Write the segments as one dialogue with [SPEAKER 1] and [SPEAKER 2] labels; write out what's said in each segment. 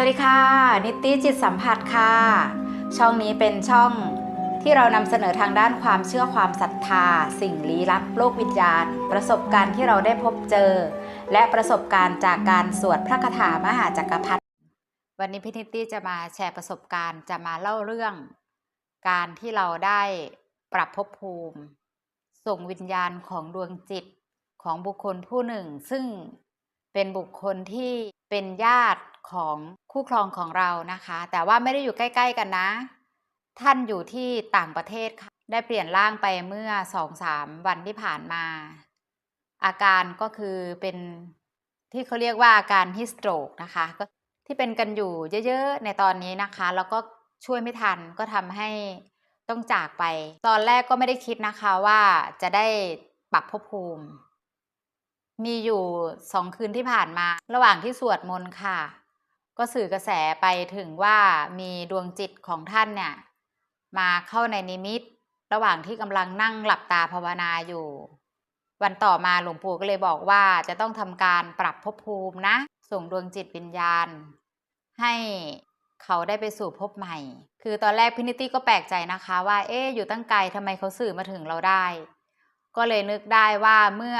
[SPEAKER 1] สวัสดีค่ะ นิตตี้จิตสัมผัสค่ะ ช่องนี้เป็นช่องที่เรานำเสนอทางด้านความเชื่อความศรัทธา สิ่งลี้ลับโลกวิญญาณ ประสบการณ์ที่เราได้พบเจอ และประสบการณ์จากการสวดพระคาถามหาจักรพรรดิวันนี้พี่นิติจะมาแชร์ประสบการณ์จะมาเล่าเรื่อง การที่เราได้ปรับภพภูมิ ส่งวิญญาณของดวงจิตของบุคคลผู้หนึ่ง ซึ่งเป็นบุคคลที่เป็นญาติ ของคู่ครองของเรานะคะ แต่ว่าไม่ได้อยู่ใกล้ ๆกันนะ ท่านอยู่ที่ต่างประเทศค่ะได้เปลี่ยนร่างไปเมื่อสองสามวันที่ผ่านมา อาการก็คือเป็นที่เขาเรียกว่าอาการฮิสโตรกนะคะก็ที่เป็นกันอยู่เยอะๆในตอนนี้นะคะ แล้วก็ช่วยไม่ทันก็ทำให้ต้องจากไป ตอนแรกก็ไม่ได้คิดนะคะว่าจะได้ปรับภพภูมิ มีอยู่สองคืนที่ผ่านมา ระหว่างที่สวดมนต์ค่ะ ก็สื่อกระแสไปถึงว่ามีดวงจิตของท่านเนี่ย มาเข้าในนิมิต ระหว่างที่กำลังนั่งหลับตาภาวนาอยู่ วันต่อมาหลวงปู่ก็เลยบอกว่าจะต้องทำการปรับภพภูมินะ ส่งดวงจิตวิญญาณ ให้เขาได้ไปสู่ภพใหม่ คือตอนแรกพินิตี้ก็แปลกใจนะคะว่าเอ๊อยู่ตั้งไกลทำไมเขาสื่อมาถึงเราได้ ก็เลยนึกได้ว่าเมื่อ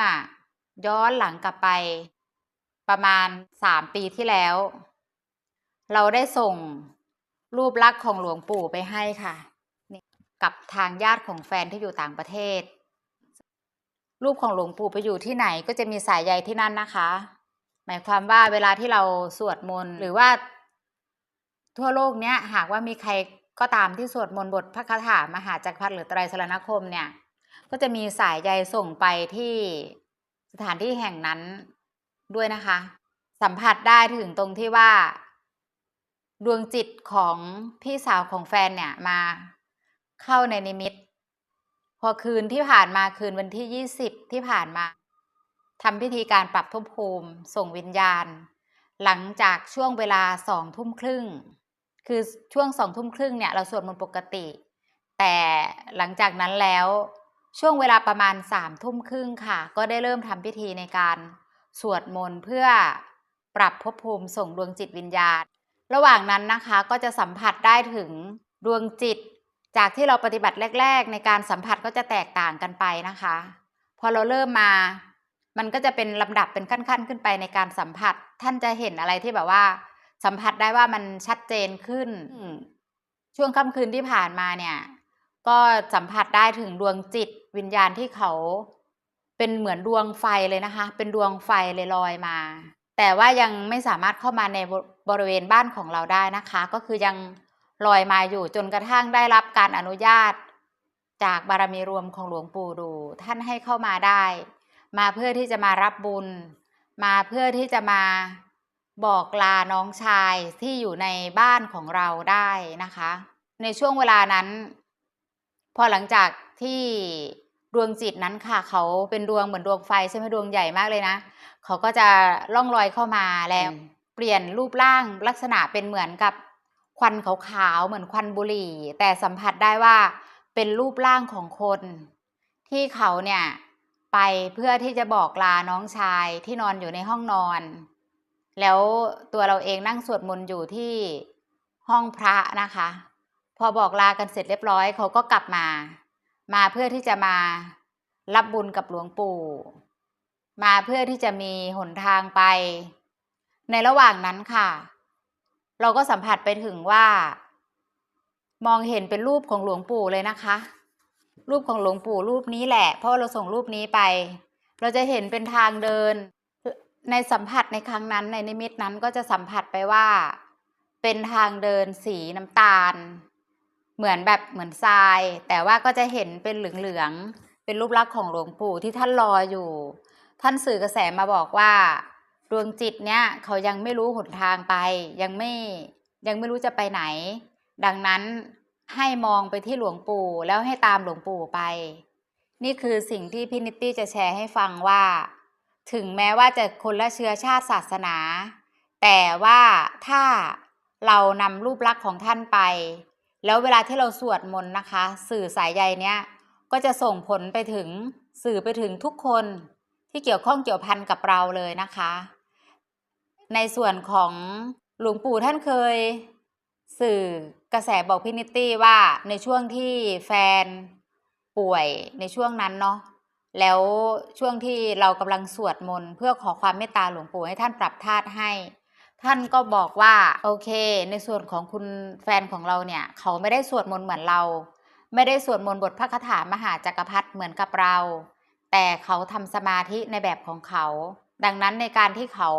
[SPEAKER 1] ย้อนหลังกลับไปประมาณสามปีที่แล้ว เราได้ส่งรูปลักษณ์ของหลวงปู่ไปให้ค่ะ กับทางญาติของแฟนที่อยู่ต่างประเทศ รูปของหลวงปู่ไปอยู่ที่ไหนก็จะมีสายใยที่นั่นนะคะ หมายความว่าเวลาที่เราสวดมนต์หรือว่า ทั่วโลกเนี้ยหากว่ามีใครก็ตามที่สวดมนต์บทพระคาถามหาจักรพรรดิหรือไตรสรณคมเนี่ย ก็จะมีสายใยส่งไปที่สถานที่แห่งนั้นด้วยนะคะ สัมผัสได้ถึงตรงที่ว่า ดวงจิตของพี่สาวของแฟนเนี่ยมาเข้าในนิมิต พอคืนที่ผ่านมาคืนวันที่ยี่สิบที่ผ่านมาทำพิธีการปรับภพภูมิส่งวิญญาณ หลังจากช่วงเวลาสองทุ่มครึ่ง คือช่วงสองทุ่มครึ่งเนี่ยเราสวดมนต์ปกติ แต่หลังจากนั้นแล้วช่วงเวลาประมาณสามทุ่มครึ่งค่ะ ก็ได้เริ่มทำพิธีในการสวดมนต์เพื่อปรับภพภูมิส่งดวงจิตวิญญาณ ระหว่างนั้นนะคะก็จะสัมผัสได้ถึงดวงจิต จากที่เราปฏิบัติแรก ๆ ในการสัมผัสก็จะแตกต่างกันไปนะคะ พอเราเริ่มมา มันก็จะเป็นลำดับเป็นขั้นๆ ขึ้นไปในการสัมผัส ท่านจะเห็นอะไรที่แบบว่า สัมผัสได้ว่ามันชัดเจนขึ้น ช่วงค่ำคืนที่ผ่านมาเนี่ย ก็สัมผัสได้ถึงดวงจิต วิญญาณที่เขาเป็นเหมือนดวงไฟเลยนะคะ เป็นดวงไฟเลยลอยมา แต่ว่ายังไม่สามารถเข้ามาในบริเวณบ้านของเราได้นะคะ ก็คือยังลอยมาอยู่จนกระทั่งได้รับการอนุญาต จากบารมีรวมของหลวงปู่ดู ท่านให้เข้ามาได้ มาเพื่อที่จะมารับบุญ มาเพื่อที่จะมาบอกลาน้องชายที่อยู่ในบ้านของเราได้นะคะ ในช่วงเวลานั้น พอหลังจากที่ ดวงจิตนั้นค่ะเขาเป็นดวงเหมือนดวงไฟใช่ไหมดวงใหญ่มากเลยนะเขาก็จะล่องลอยเข้ามาแล้วเปลี่ยนรูปร่างลักษณะเป็นเหมือนกับควันขาวๆเหมือนควันบุหรี่ แต่สัมผัสได้ว่าเป็นรูปร่างของคน ที่เขาเนี่ยไปเพื่อที่จะบอกลาน้องชายที่นอนอยู่ในห้องนอน แล้วตัวเราเองนั่งสวดมนต์อยู่ที่ห้องพระนะคะ พอบอกลากันเสร็จเรียบร้อยเขาก็กลับมา มาเพื่อที่จะมารับบุญกับหลวงปู่ มาเพื่อที่จะมีหนทางไป ในระหว่างนั้นค่ะ เราก็สัมผัสไปถึงว่า มองเห็นเป็นรูปของหลวงปู่เลยนะคะ รูปของหลวงปู่รูปนี้แหละ เพราะเราส่งรูปนี้ไป เราจะเห็นเป็นทางเดิน ในสัมผัสในครั้งนั้นในนิมิตนั้นก็จะสัมผัสไปว่า เป็นทางเดินสีน้ำตาล เหมือนแบบเหมือนทราย แต่ว่าก็จะเห็นเป็นเหลืองๆเป็นรูปลักษณ์ของหลวงปู่ที่ท่านรออยู่ ท่านสื่อกระแสมาบอกว่า ดวงจิตเนี่ยเขายังไม่รู้หนทางไป ยังไม่ยังไม่รู้จะไปไหน ดังนั้นให้มองไปที่หลวงปู่แล้วให้ตามหลวงปู่ไป นี่คือสิ่งที่พี่นิตตี้จะแชร์ให้ฟังว่า ถึงแม้ว่าจะคนละเชื้อชาติศาสนา แต่ว่าถ้าเรานำรูปลักษณ์ของท่านไป แล้วเวลาที่เราสวดมนต์นะคะ สื่อสายใยเนี้ยก็จะส่งผลไปถึงสื่อไปถึงทุกคนที่เกี่ยวข้องเกี่ยวพันกับเราเลยนะคะ ในส่วนของหลวงปู่ท่านเคย สื่อกระแสบอกพี่นิตตี้ว่าในช่วงที่แฟนป่วยในช่วงนั้นเนาะแล้วช่วงที่เรากำลังสวดมนต์เพื่อขอความเมตตาหลวงปู่ให้ท่านปรับธาตุให้ ท่านก็บอกว่าโอเค ในส่วนของคุณแฟนของเราเนี่ย เขาไม่ได้สวดมนต์เหมือนเรา ไม่ได้สวดมนต์บทพระคาถามหาจักรพรรดิเหมือนกับเรา แต่เขาทำสมาธิในแบบของเขา ดังนั้นในการที่เขา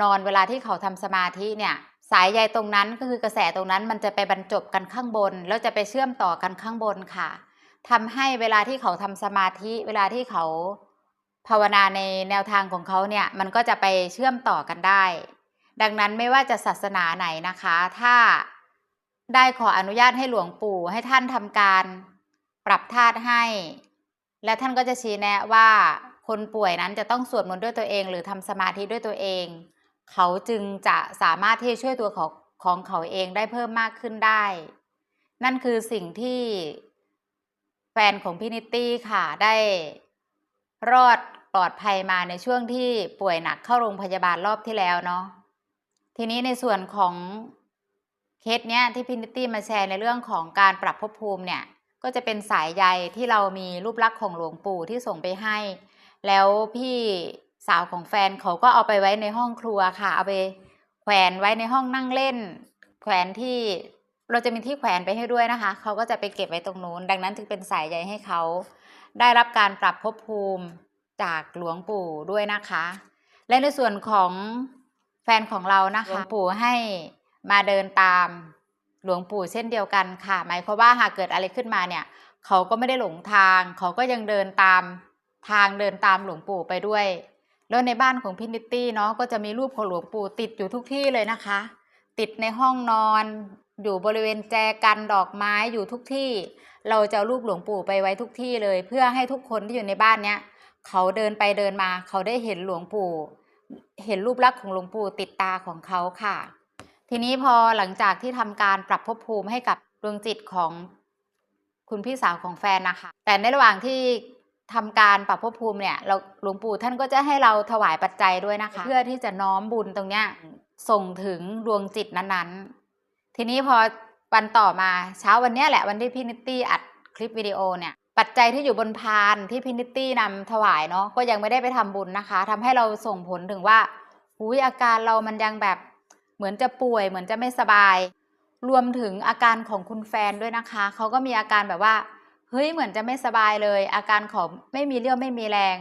[SPEAKER 1] นอนเวลาที่เขาทำสมาธิเนี่ย สายใยตรงนั้นก็คือกระแสตรงนั้นมันจะไปบรรจบกันข้างบน แล้วจะไปเชื่อมต่อกันข้างบนค่ะทำให้เวลาที่เขาทำสมาธิเวลาที่เขาภาวนาในแนวทางของเขาเนี่ยมันก็จะไปเชื่อมต่อกันได้ ดังนั้นไม่ว่าจะศาสนาไหนนะคะ ถ้าได้ขออนุญาตให้หลวงปู่ ให้ท่านทำการปรับธาตุให้ และท่านก็จะชี้แนะว่าคนป่วยนั้นจะต้องสวดมนต์ด้วยตัวเอง หรือทำสมาธิด้วยตัวเอง เขาจึงจะสามารถที่จะช่วยตัวของของเขาเองได้เพิ่มมากขึ้นได้ นั่นคือสิ่งที่แฟนของพี่นิตตี้ค่ะได้รอดปลอดภัยมาในช่วงที่ป่วยหนักเข้าโรงพยาบาลรอบที่แล้วเนาะ ทีนี้ในส่วนของเคสเนี้ยที่พี่นิตตี้มาแชร์ในเรื่องของการปรับภพภูมิเนี่ย ก็จะเป็นสายใยที่เรามีรูปลักษณ์ของหลวงปู่ที่ส่งไปให้ แล้วพี่สาวของแฟนเขาก็เอาไปไว้ในห้องครัวค่ะ เอาไปแขวนไว้ในห้องนั่งเล่น แขวนที่เราจะมีที่แขวนไปให้ด้วยนะคะ เขาก็จะไปเก็บไว้ตรงนู้น ดังนั้นจึงเป็นสายใยให้เขา ได้รับการปรับภพภูมิจากหลวงปู่ด้วยนะคะ และในส่วนของ ฟนของเรานะคะหลวงปู่ให้มาเดินตามหลวงปู่เช่นเดียวกันค่ะ หมายความว่าหากเกิดอะไรขึ้นมาเนี่ย เขาก็ไม่ได้หลงทาง เขาก็ยังเดินตามทางเดินตามหลวงปู่ไปด้วย แล้วในบ้านของพินิตตี้เนาะก็จะมีรูปของหลวงปู่ติดอยู่ทุกที่เลยนะคะ ติดในห้องนอน อยู่บริเวณแจกันดอกไม้อยู่ทุกที่ เราจะเอารูปหลวงปู่ไปไว้ทุกที่เลย เพื่อให้ทุกคนที่อยู่ในบ้านเนี้ยเขาเดินไปเดินมา เขาได้เห็นหลวงปู่ เห็นรูปลักษณ์ของหลวงปู่ติดตาของเขาค่ะ ทีนี้พอหลังจากที่ทำการปรับภพภูมิให้กับดวงจิตของคุณพี่สาวของแฟนนะคะ แต่ในระหว่างที่ทำการปรับภพภูมิเนี่ยเราหลวงปู่ท่านก็จะให้เราถวายปัจจัยด้วยนะคะ เพื่อที่จะน้อมบุญตรงเนี้ยส่งถึงดวงจิตนั้นๆ ทีนี้พอวันต่อมาเช้าวันเนี้ยแหละวันที่พี่นิตตี้อัดคลิปวิดีโอเนี่ย ปัจจัยที่อยู่บนพานที่พี่นิตตี้นำถวายเนาะก็ยังไม่ได้ไปทำบุญนะคะทำให้เราส่งผลถึงว่าอุ้ยอาการเรามันยังแบบเหมือนจะป่วย เหมือนจะไม่สบาย รวมถึงอาการของคุณแฟนด้วยนะคะ เขาก็มีอาการแบบว่าเฮ้ยเหมือนจะไม่สบายเลย อาการของไม่มีเรี่ยวไม่มีแรง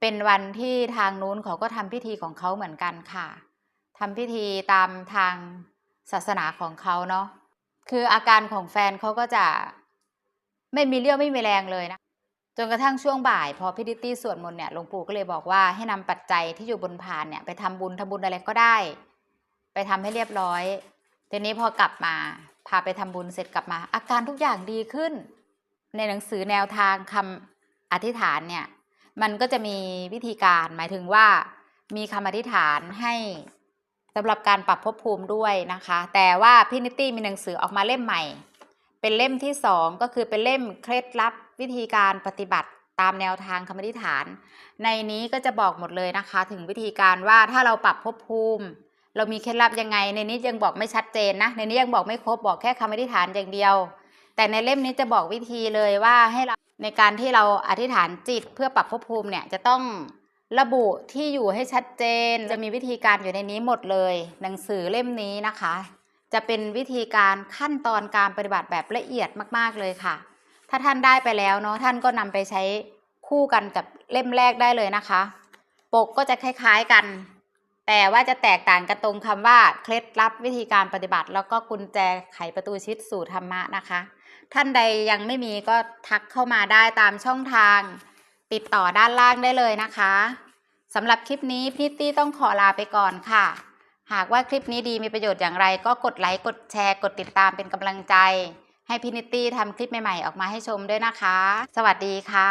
[SPEAKER 1] เป็นวันที่ทางนู้นเขาก็ทำพิธีของเขาเหมือนกันค่ะทำพิธีตามทางศาสนาของเขาเนาะคืออาการของแฟนเขาก็จะ ไม่มีเรี่ยวไม่มีแรงเลยนะจนกระทั่งช่วงบ่าย พอพิธีตี้สวดมนต์เนี่ยหลวงปู่ก็เลยบอกว่าให้นำปัจจัยที่อยู่บนพานเนี่ยไปทำบุญทำบุญอะไรก็ได้ ไปทำให้เรียบร้อยทีนี้พอกลับมาพาไปทำบุญเสร็จกลับมา อาการทุกอย่างดีขึ้น ในหนังสือแนวทางคำอธิษฐานเนี่ยมันก็จะมีวิธีการหมายถึงว่ามีคำอธิษฐานให้สำหรับการปรับภพภูมิด้วยนะคะ แต่ว่าพี่นิตตี้มีหนังสือออกมาเล่มใหม่ เป็นเล่มที่สองก็คือเป็นเล่มเคล็ดลับวิธีการปฏิบัติตามแนวทางคำอธิษฐาน ในนี้ก็จะบอกหมดเลยนะคะ ถึงวิธีการว่าถ้าเราปรับภพภูมิ เรามีเคล็ดลับยังไง ในนี้ยังบอกไม่ชัดเจนนะ ในนี้ยังบอกไม่ครบบอกแค่คำอธิษฐานอย่างเดียว แต่ในเล่มนี้จะบอกวิธีเลยว่าให้เราในการที่เราอธิษฐานจิตเพื่อปรับภพภูมิเนี่ยจะต้องระบุที่อยู่ให้ชัดเจน จะมีวิธีการอยู่ในนี้หมดเลย หนังสือเล่มนี้นะคะ จะเป็นวิธีการขั้นตอนการปฏิบัติแบบละเอียดมาก ๆเลยค่ะ ถ้าท่านได้ไปแล้วเนาะท่านก็นำไปใช้คู่กันกับเล่มแรกได้เลยนะคะ ปกก็จะคล้ายๆกัน แต่ว่าจะแตกต่างกันตรงคำว่าเคล็ดลับวิธีการปฏิบัติ แล้วก็กุญแจไขประตูชีวิตสู่ธรรมะนะคะ ท่านใดยังไม่มีก็ทักเข้ามาได้ตามช่องทาง ติดต่อด้านล่างได้เลยนะคะสำหรับคลิปนี้พี่ตี้ต้องขอลาไปก่อนค่ะ หากว่าคลิปนี้ดีมีประโยชน์อย่างไร ก็กดไลค์กดแชร์ กดติดตามเป็นกำลังใจ ให้พินิตตี้ทำคลิปใหม่ๆออกมาให้ชมด้วยนะคะ สวัสดีค่ะ